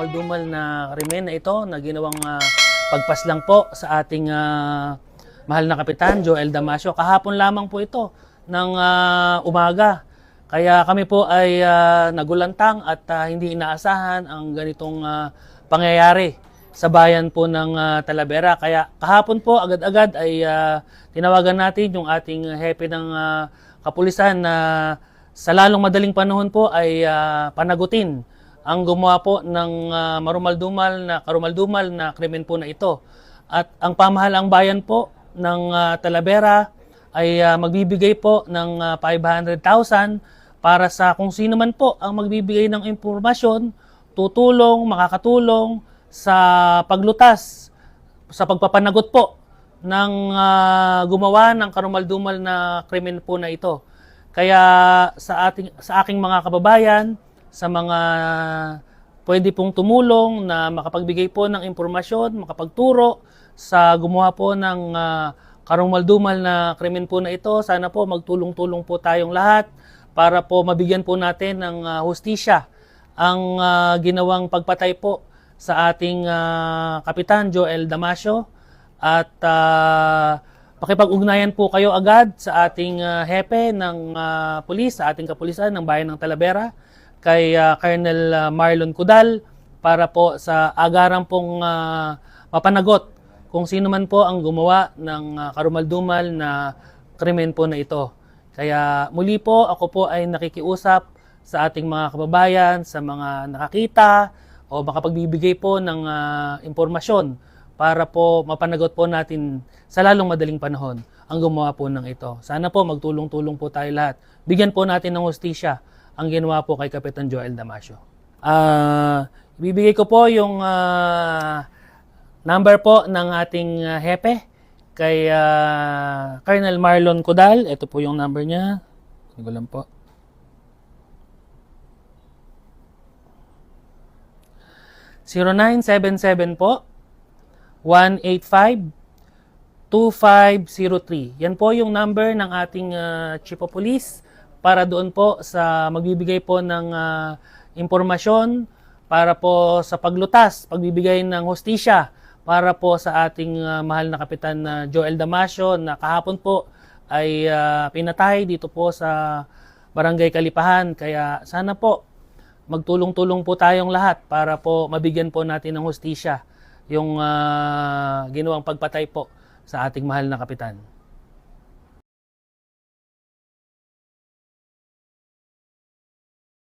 karumal-dumal na krimen na ito na ginawang ah, pagpaslang po sa ating ah, mahal na kapitan Joel Damasio. Kahapon lamang po ito ng ah, umaga. Kaya kami po ay ah, nagulantang at ah, hindi inaasahan ang ganitong ah, pangyayari sa bayan po ng ah, Talavera. Kaya kahapon po agad-agad ay ah, tinawagan natin yung ating hepe ng ah, kapulisan na sa lalong madaling panahon po ay ah, panagutin ang gumawa po ng ah, marumaldumal na karumaldumal na krimen po na ito. At ang pamahalang bayan po ng ah, Talavera ay ah, magbibigay po ng ah, 500,000 para sa kung sino man po ang magbibigay ng impormasyon, tutulong, makakatulong sa paglutas, sa pagpapanagot po ng ah, gumawa ng karumaldumal na krimen po na ito. Kaya sa ating sa aking mga kababayan, sa mga pwede pong tumulong na makapagbigay po ng impormasyon, makapagturo sa gumawa po ng ah, karumaldumal na krimen po na ito, sana po magtulong-tulong po tayong lahat para po mabigyan po natin ng ah, hustisya ang ah, ginawang pagpatay po sa ating ah, Kapitan Joel Damasio. At ah, pakipag-ugnayan po kayo agad sa ating ah, hepe ng ah, pulis, sa ating kapulisan ng bayan ng Talavera, kay ah, Colonel ah, Marlon Cudal para po sa agaran pong ah, mapanagot kung sino man po ang gumawa ng ah, karumaldumal na krimen po na ito. Kaya muli po ako po ay nakikiusap sa ating mga kababayan, sa mga nakakita o makapagbibigay po ng ah, impormasyon para po mapanagot po natin sa lalong madaling panahon ang gumawa po ng ito. Sana po magtulong-tulong po tayo lahat. Bigyan po natin ng hustisya ang ginawa po kay Kapitan Joel Damasio. Ah, ibibigay ko po yung ah, number po ng ating ah, hepe kay ah, Colonel Marlon Codal. Ito po yung number niya. Hindi ko lang po. Zero nine seven seven po 185-2503. Yan po yung number ng ating ah, Chief of Police para doon po sa magbibigay po ng ah, impormasyon para po sa paglutas, pagbibigay ng hostisya para po sa ating ah, mahal na Kapitan na Joel Damasio na kahapon po ay ah, pinatay dito po sa Barangay Kalipahan. Kaya sana po magtulong-tulong po tayong lahat para po mabigyan po natin ng hostisya yung ah, ginawang pagpatay po sa ating mahal na kapitan.